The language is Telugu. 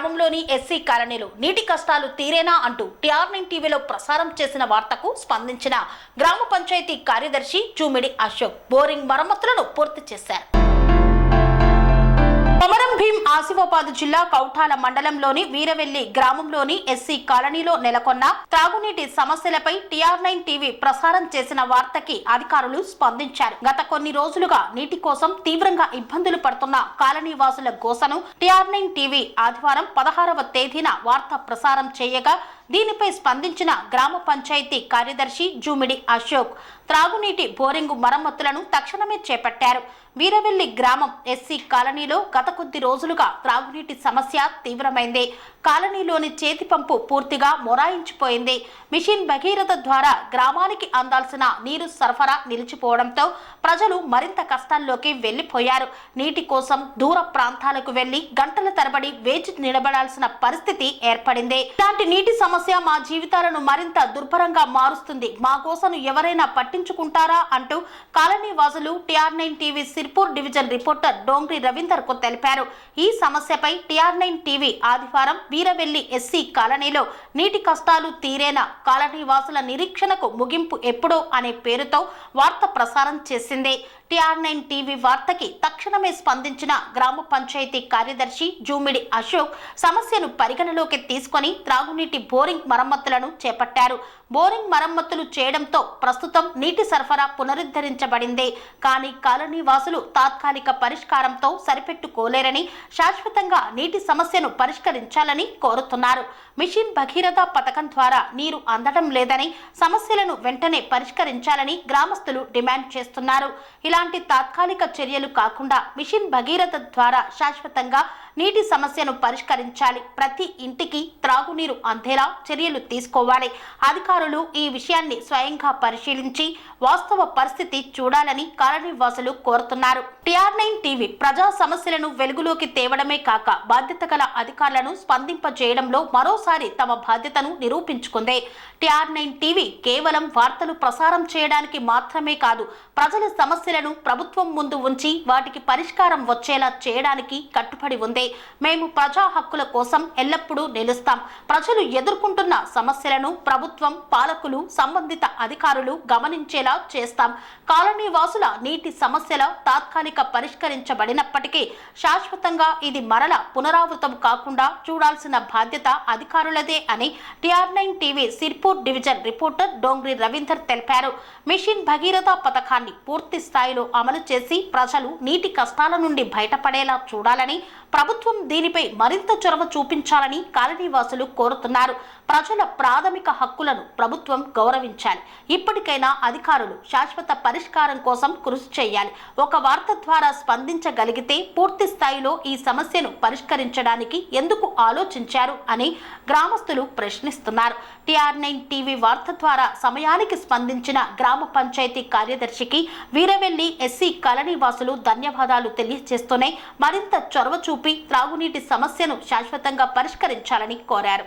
గ్రామంలోని ఎస్సీ కాలనీలో నీటి కష్టాలు తీరేనా అంటూ టీఆర్ నైన్ టీవీలో ప్రసారం చేసిన వార్తకు స్పందించిన గ్రామ పంచాయతీ కార్యదర్శి చూమిడి అశోక్ బోరింగ్ మరమ్మతులను పూర్తి చేశారు. ఆసిఫాబాద్ జిల్లా కౌఠాల మండలంలోని వీరవెల్లి గ్రామంలోని ఎస్సీ కాలనీలో నెలకొన్న త్రాగునీటి సమస్యలపై టీఆర్ నైన్ టీవీ ప్రసారం చేసిన వార్తకి అధికారులు స్పందించారు. గత కొన్ని రోజులుగా నీటి కోసం తీవ్రంగా ఇబ్బందులు పడుతున్న కాలనీ వాసుల గోసను టీఆర్ నైన్ టీవీ ఆదివారం పదహారవ తేదీన వార్త ప్రసారం చేయగా దీనిపై స్పందించిన గ్రామ పంచాయతీ కార్యదర్శి జూమిడి అశోక్ త్రాగునీటి బోరింగు మరమ్మతులను తక్షణమే చేపట్టారు. వీరవెల్లి గ్రామం ఎస్సీ కాలనీలో గత కొద్ది రోజులుగా త్రాగునీటి సమస్య తీవ్రమైంది. కాలనీలోని చేతి పంపు పూర్తిగా మొరాయించిపోయింది. మిషన్ భగీరథ ద్వారా గ్రామానికి అందాల్సిన నీరు సరఫరా నిలిచిపోవడంతో ప్రజలు మరింత కష్టాల్లోకి వెళ్ళిపోయారు నీటి కోసం దూర ప్రాంతాలకు వెళ్ళి గంటల తరబడి వేచి నిలబడాల్సిన పరిస్థితి ఏర్పడింది. ఇలాంటి నీటి సమస్య సమస్య మా జీవితాలను మరింత దుర్భరంగా మారుస్తుంది. మా కోసం ఎవరైనా పట్టించుకుంటారా అంటూ కాలనీ వాసులు TR nine TV Sirpur division reporter Dongri రవీందర్కు తెలిపారు. ఈ సమస్యపై టిఆర్ నైన్ టీవీ ఆదివారం వీరవెల్లి ఎస్సీ కాలనీలో నీటి కష్టాలు తీరేనా కాలనీ వాసుల నిరీక్షణకు ముగింపు ఎప్పుడో అనే పేరుతో వార్త ప్రసారం చేసింది. టిఆర్ నైన్ టీవీ వార్తకి తక్షణమే స్పందించిన గ్రామ పంచాయతీ కార్యదర్శి జూమిడి అశోక్ సమస్యను పరిగణలోకి తీసుకొని త్రాగునీటి బోరింగ్ మరమ్మతులను చేపట్టారు. బోరింగ్ మరమ్మతులు చేయడంతో ప్రస్తుతం నీటి సరఫరా పునరుద్ధరించబడింది. కానీ కాలనీ వాసులు తాత్కాలిక పరిష్కారంతో సరిపెట్టుకోలేరని శాశ్వతంగా నీటి సమస్యను పరిష్కరించాలని కోరుతున్నారు. మిషన్ భగీరథ పథకం ద్వారా నీరు అందడం లేదని సమస్యలను వెంటనే పరిష్కరించాలని గ్రామస్తులు డిమాండ్ చేస్తున్నారు. ఇలా ఇలాంటి తాత్కాలిక చర్యలు కాకుండా మిషన్ భగీరథ ద్వారా శాశ్వతంగా నీటి సమస్యను పరిష్కరించాలి. ప్రతి ఇంటికి త్రాగునీరు అందేలా చర్యలు తీసుకోవాలి. అధికారులు ఈ విషయాన్ని స్వయంగా పరిశీలించి వాస్తవ పరిస్థితి చూడాలని కాలనీవాసులు కోరుతున్నారు. టిఆర్ నైన్ టీవీ ప్రజా సమస్యలను వెలుగులోకి తేవడమే కాక బాధ్యత గల అధికారులను స్పందింపజేయడంలో మరోసారి తమ బాధ్యతను నిరూపించుకుంది. టిఆర్ నైన్ టీవీ కేవలం వార్తలు ప్రసారం చేయడానికి మాత్రమే కాదు ప్రజల సమస్యలను ప్రభుత్వం ముందు ఉంచి వాటికి పరిష్కారం వచ్చేలా చేయడానికి కట్టుబడి ఉంది. మేము ప్రజా హక్కుల కోసం ఎల్లప్పుడూ నిలుస్తాం. ప్రజలు ఎదుర్కొంటున్న సమస్యలను ప్రభుత్వం పాలకులు సంబంధిత అధికారులు గమనించేలా చేస్తాం. కాలనీ వాసుల నీటి సమస్యల తాత్కాలిక పరిష్కరించబడినప్పటికీ శాశ్వతంగా ఇది మరల పునరావృతం కాకుండా చూడాల్సిన బాధ్యత అధికారులదే అని TR nine TV Sirpur division reporter Dongri Ravinder తెలిపారు. మిషన్ భగీరథ పథకాన్ని పూర్తి స్థాయిలో అమలు చేసి ప్రజలు నీటి కష్టాల నుండి బయటపడేలా చూడాలని ప్రభుత్వం ప్రభుత్వం దీనిపై మరింత చొరవ చూపించాలని కాలనీవాసులు కోరుతున్నారు. ప్రజల ప్రాథమిక హక్కులను ప్రభుత్వం గౌరవించాలి. ఇప్పటికైనా అధికారులు శాశ్వత పరిష్కారం కోసం కృషి చేయాలి. ఒక వార్త ద్వారా స్పందించగలిగితే పూర్తి స్థాయిలో ఈ సమస్యను పరిష్కరించడానికి ఎందుకు ఆలోచించారు అని గ్రామస్తులు ప్రశ్నిస్తున్నారు. టిఆర్ నైన్ టీవీ వార్త ద్వారా సమయానికి స్పందించిన గ్రామ పంచాయతీ కార్యదర్శికి వీరవెల్లి ఎస్సీ కాలనీ వాసులు ధన్యవాదాలు తెలియజేస్తూనే మరింత చొరవ చూపి త్రాగునీటి సమస్యను శాశ్వతంగా పరిష్కరించాలని కోరారు.